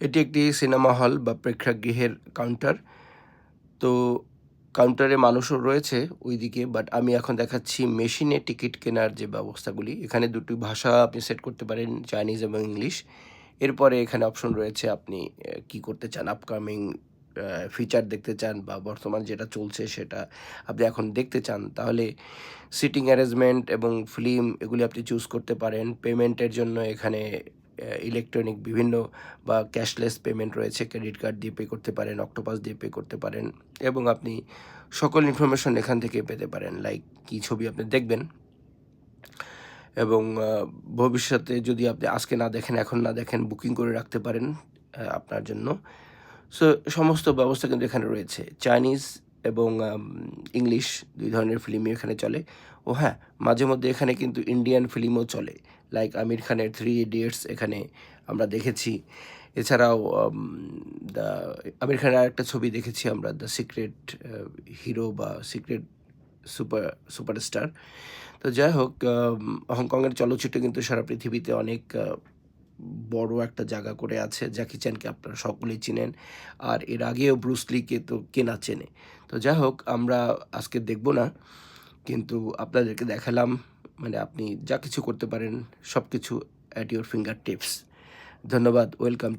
এটি একটি cinema hall বা প্রেক্ষাগৃহের কাউন্টার। তো কাউন্টারে মানুষও রয়েছে ওইদিকে, বাট আমি এখন দেখাচ্ছি মেশিনে টিকিট কেনার যে ব্যবস্থাগুলি। এখানে দুটি ভাষা আপনি সেট করতে পারেন, চাইনিজ এবং ইংলিশ। এরপরে এখানে অপশন রয়েছে আপনি কি করতে চান আপকামিং ফিচার দেখতে চান বা বর্তমান যেটা চলছে সেটা আপনি এখন দেখতে চান। তাহলে সিটিং অ্যারেঞ্জমেন্ট এবং ফিল্ম এগুলি আপনি চুজ করতে পারেন। পেমেন্টের জন্য এখানে ইলেকট্রনিক বিভিন্ন বা ক্যাশলেস পেমেন্ট রয়েছে ক্রেডিট কার্ড দিয়ে পে করতে পারেন অক্টোপাস দিয়ে পে করতে পারেন এবং আপনি সকল ইনফরমেশন এখান থেকে পেতে পারেন লাইক কী ছবি আপনি দেখবেন এবং ভবিষ্যতে যদি আপনি আজকে না দেখেন, এখন না দেখেন বুকিং করে রাখতে পারেন আপনার জন্য। সো সমস্ত ব্যবস্থা কিন্তু এখানে রয়েছে। চাইনিজ এবং ইংলিশ দুই ধরনের ফিল্মই এখানে চলে। ও হ্যাঁ মাঝে মধ্যে এখানে কিন্তু ইন্ডিয়ান ফিল্মও চলে। লাইক আমির খানের থ্রি ইডিয়টস এখানে আমরা দেখেছি। এছাড়াও দ্য আমির খানের আরেকটা ছবি দেখেছি আমরা দ্য সিক্রেট হিরো বা সিক্রেট সুপার সুপারস্টার তো যাই হোক হংকংয়ের চলচ্চিত্র কিন্তু সারা পৃথিবীতে অনেক বড় একটা জায়গা করে আছে জ্যাকি চ্যানকে আপনারা সকলেই চিনেন। আর এর আগেও ব্রুসলিকে তো কেনা চেনে। তো যাই হোক, আমরা আজকে দেখব না, কিন্তু আপনাদেরকে দেখালাম মানে আপনি যা কিছু করতে পারেন সব কিছু অ্যাট ইউর ফিঙ্গার টিপস ধন্যবাদ ওয়েলকাম